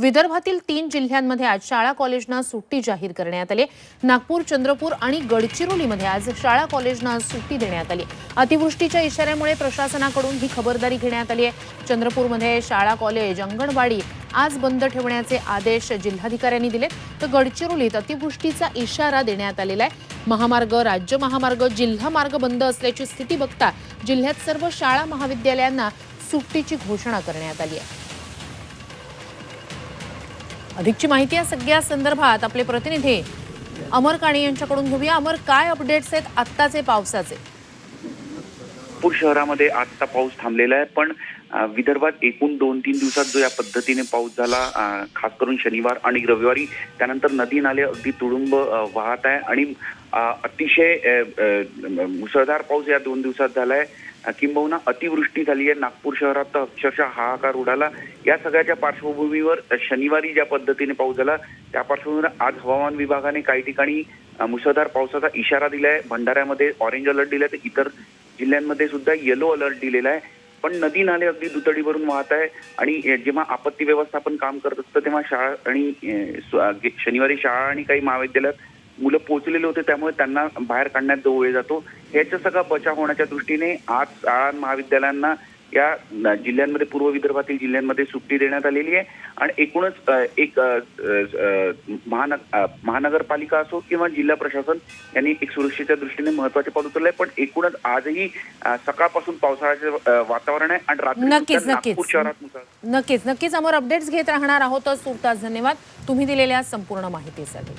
विदर्भातील तीन जिल्ह्यांमध्ये आज शाळा कॉलेजना सुट्टी जाहीर करण्यात आली. नागपूर चंद्रपूर आणि गडचिरोलीमध्ये आज शाळा कॉलेजना सुट्टी देण्यात आली. अतिवृष्टीच्या इशाऱ्यामुळे प्रशासनाकडून ही खबरदारी घेण्यात आली आहे. चंद्रपूरमध्ये शाळा कॉलेज अंगणवाडी आज बंद ठेवण्याचे आदेश जिल्हाधिकाऱ्यांनी दिलेत. तर गडचिरोलीत अतिवृष्टीचा इशारा देण्यात आलेला आहे. महामार्ग राज्य महामार्ग जिल्हा मार्ग बंद असल्याची स्थिती बघता जिल्ह्यात सर्व शाळा महाविद्यालयांना सुट्टीची घोषणा करण्यात आली आहे. अधिकची माहिती या सगळ्या संदर्भात आपले प्रतिनिधी अमर काणे यांच्याकडून घेऊया. अमर काय अपडेट्स आहेत? आत्ताचे पावसाचे. नागपूर शहरामध्ये आजचा पाऊस थांबलेला आहे. पण विदर्भात एकूण दोन तीन दिवसात जो या पद्धतीने पाऊस झाला खास करून शनिवार आणि रविवारी त्यानंतर नदी नाले अगदी तुडुंब वाहत आहे आणि अतिशय मुसळधार पाऊस या दोन दिवसात झालाय. किंबहुना अतिवृष्टी झाली आहे. नागपूर शहरात तर अक्षरशः हाहाकार उडाला. या सगळ्याच्या पार्श्वभूमीवर शनिवारी ज्या पद्धतीने पाऊस झाला त्या पार्श्वभूमीवर आज हवामान विभागाने काही ठिकाणी मुसळधार पावसाचा इशारा दिलाय. भंडाऱ्यामध्ये ऑरेंज अलर्ट दिलाय. तर इतर जिल्ह्यांमध्ये सुद्धा येलो अलर्ट दिलेला आहे. पण नदी नाले अगदी दुतडी भरून वाहत आहे. आणि जेव्हा आपत्ती व्यवस्थापन काम करत असतं तेव्हा शाळा आणि शनिवारी शाळा आणि काही महाविद्यालयात मुलं पोहोचलेले होते. त्यामुळे त्यांना बाहेर काढण्यात जो वेळ जातो. याचा सगळा बचाव होण्याच्या दृष्टीने आज शाळा महाविद्यालयांना या जिल्ह्यांमध्ये पूर्व विदर्भातील जिल्ह्यांमध्ये सुट्टी देण्यात आलेली आहे. आणि एकूणच एक महानगरपालिका असो किंवा जिल्हा प्रशासन यांनी एक सुरक्षेच्या दृष्टीने महत्त्वाचे पाऊल उचललंय पण एकूणच आजही सकाळपासून पावसाळ्याचे वातावरण आहे आणि रात्री नक्कीच नक्कीच. नक्कीच नक्कीच. आम्ही अपडेट्स घेत राहणार आहोत. तुर्तास धन्यवाद. तुम्ही दिलेल्या संपूर्ण माहितीसाठी.